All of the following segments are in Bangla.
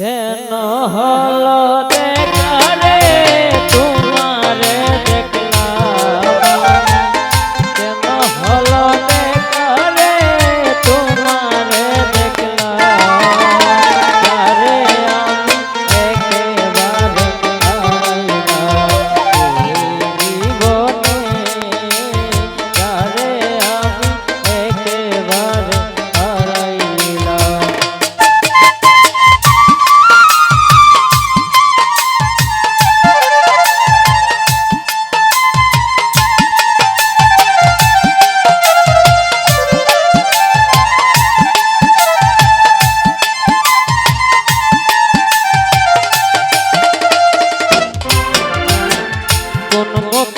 કે નહલ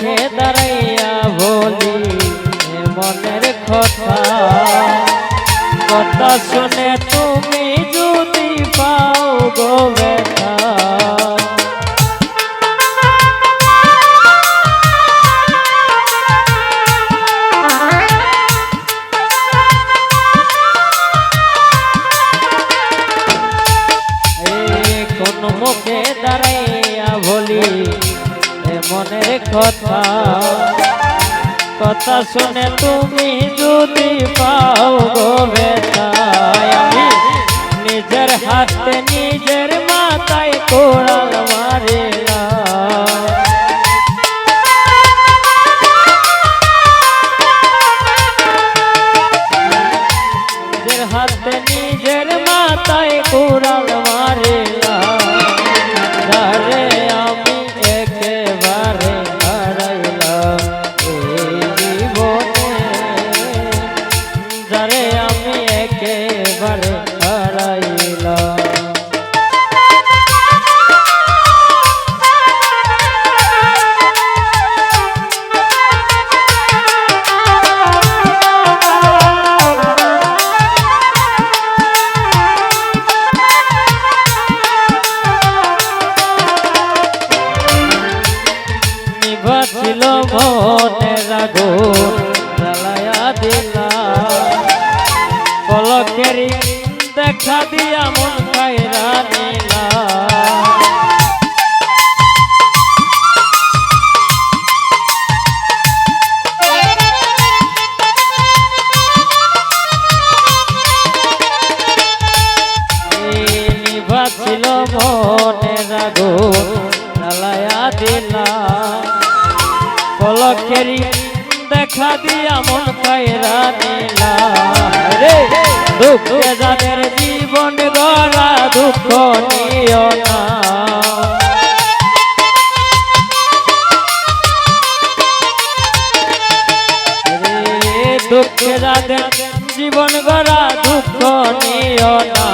মুখে দাঁড়াইয়া বলি মনের কথা। কথা শুনে তুমি যদি পাও গো মনের কথা কথা শুনে তুমি যদি পাও গো নিজের হাতে নিজের মাথায় কোড়াল মারিলাম। নিভাছিল মনের আগুন, জ্বালায়া দিলা পলকেরি দেখা দিয়া মন খাইরা নিলা নিভাছিল মনের আগুন, জ্বালায়া দিলা পলকেরি দেখা দিয়া মন পায়রা নিলা। রে দুঃখে যাদের জীবন গড়া দুঃখ নিও না। দুঃখে যাদের জীবন গড়া দুঃখ নিও না।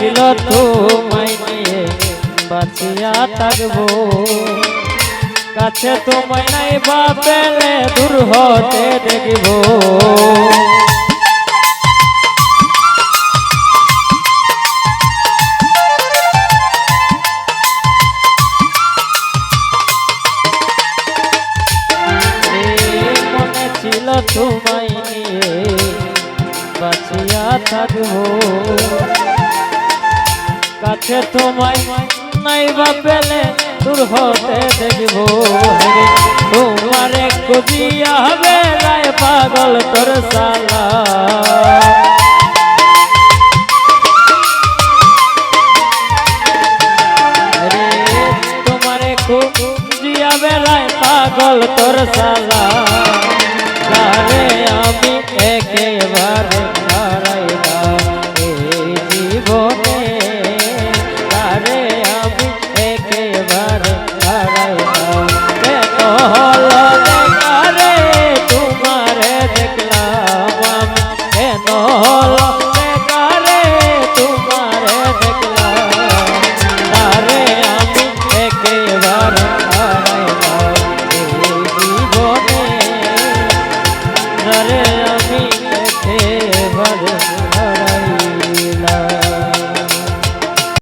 ছিল তোমায় নিয়ে, বাঁচিয়া থাকব। কাছে তোমায় নাই বা পেলে দূর হতে দেখব। তোমায় নিয়ে, বাঁচিয়া থাকব। কাছে তোমায় নাই বা পেলে দূর হতে দেখব তোমারে কুদিয়া হবে রায় পাগল তোর সালা। পাগল তোর সালা। আমি একেবারে